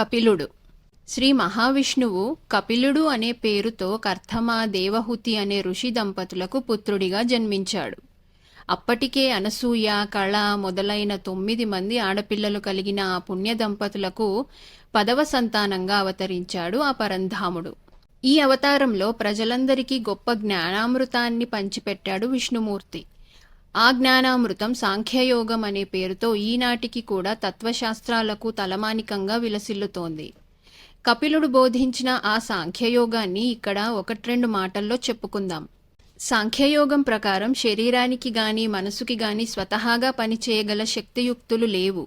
కపిలుడు. శ్రీ మహావిష్ణువు కపిలుడు అనే పేరుతో కర్ధమా దేవహుతి అనే ఋషి దంపతులకు పుత్రుడిగా జన్మించాడు. అప్పటికే అనసూయ కళ మొదలైన తొమ్మిది మంది ఆడపిల్లలు కలిగిన ఆ పుణ్య దంపతులకు పదవ సంతానంగా అవతరించాడు ఆ పరంధాముడు. ఈ అవతారంలో ప్రజలందరికీ గొప్ప జ్ఞానామృతాన్ని పంచిపెట్టాడు విష్ణుమూర్తి. ఆ జ్ఞానామృతం సాంఖ్యయోగం అనే పేరుతో ఈనాటికి కూడా తత్వశాస్త్రాలకు తలమానికంగా విలసిల్లుతోంది. కపిలుడు బోధించిన ఆ సాంఖ్యయోగాన్ని ఇక్కడ ఒకట్రెండు మాటల్లో చెప్పుకుందాం. సాంఖ్యయోగం ప్రకారం శరీరానికి గాని మనసుకి గాని స్వతహాగా పనిచేయగల శక్తియుక్తులు లేవు.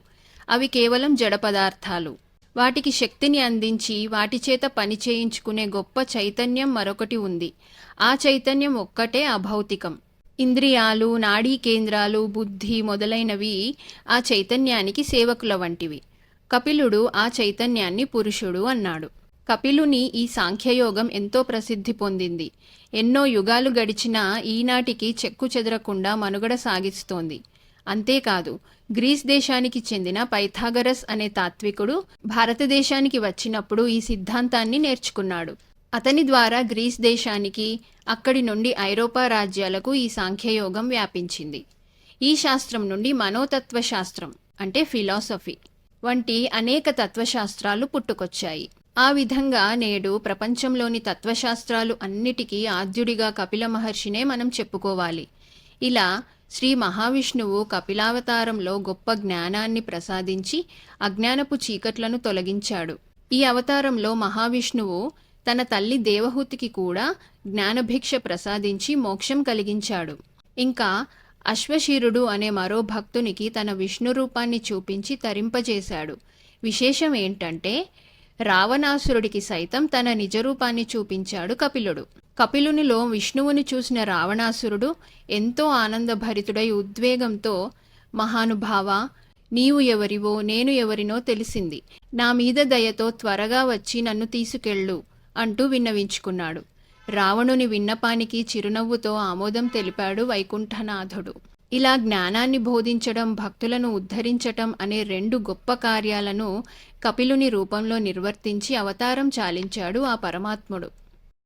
అవి కేవలం జడ పదార్థాలు. వాటికి శక్తిని అందించి వాటి చేత పని చేయించుకునే గొప్ప చైతన్యం మరొకటి ఉంది. ఆ చైతన్యం ఒక్కటే అభౌతికం. ఇంద్రియాలు నాడీ కేంద్రాలు బుద్ధి మొదలైనవి ఆ చైతన్యానికి సేవకుల వంటివి. కపిలుడు ఆ చైతన్యాన్ని పురుషుడు అన్నాడు. కపిలుని ఈ సాంఖ్యయోగం ఎంతో ప్రసిద్ధి పొందింది. ఎన్నో యుగాలు గడిచినా ఈనాటికి చెక్కు చెదరకుండా మనుగడ సాగిస్తోంది. అంతేకాదు గ్రీస్ దేశానికి చెందిన పైథాగరస్ అనే తాత్వికుడు భారతదేశానికి వచ్చినప్పుడు ఈ సిద్ధాంతాన్ని నేర్చుకున్నాడు. అతని ద్వారా గ్రీస్ దేశానికి అక్కడి నుండి ఐరోపా రాజ్యాలకు ఈ సాంఖ్యయోగం వ్యాపించింది. ఈ శాస్త్రం నుండి మనోతత్వ శాస్త్రం అంటే ఫిలాసఫీ వంటి అనేక తత్వశాస్త్రాలు పుట్టుకొచ్చాయి. ఆ విధంగా నేడు ప్రపంచంలోని తత్వశాస్త్రాలు అన్నిటికీ ఆద్యుడిగా కపిల మహర్షినే మనం చెప్పుకోవాలి. ఇలా శ్రీ మహావిష్ణువు కపిలావతారంలో గొప్ప జ్ఞానాన్ని ప్రసాదించి అజ్ఞానపు చీకట్లను తొలగించాడు. ఈ అవతారంలో మహావిష్ణువు తన తల్లి దేవహూతికి కూడా జ్ఞానభిక్ష ప్రసాదించి మోక్షం కలిగించాడు. ఇంకా అశ్వశీరుడు అనే మరో భక్తునికి తన విష్ణు రూపాన్ని చూపించి తరింపజేశాడు. విశేషం ఏంటంటే రావణాసురుడికి సైతం తన నిజరూపాన్ని చూపించాడు కపిలుడు. కపిలునిలో విష్ణువుని చూసిన రావణాసురుడు ఎంతో ఆనందభరితుడై ఉద్వేగంతో మహానుభావ నీవు ఎవరివో నేను ఎవరినో తెలిసింది. నా మీద దయతో త్వరగా వచ్చి నన్ను తీసుకెళ్ళు. అంటూ విన్నవించుకున్నాడు. రావణుని విన్నపానికి చిరునవ్వుతో ఆమోదం తెలిపాడు వైకుంఠనాథుడు. ఇలా జ్ఞానాన్ని బోధించడం భక్తులను ఉద్ధరించటం అనే రెండు గొప్ప కార్యాలను కపిలుని రూపంలో నిర్వర్తించి అవతారం చాలించాడు ఆ పరమాత్ముడు.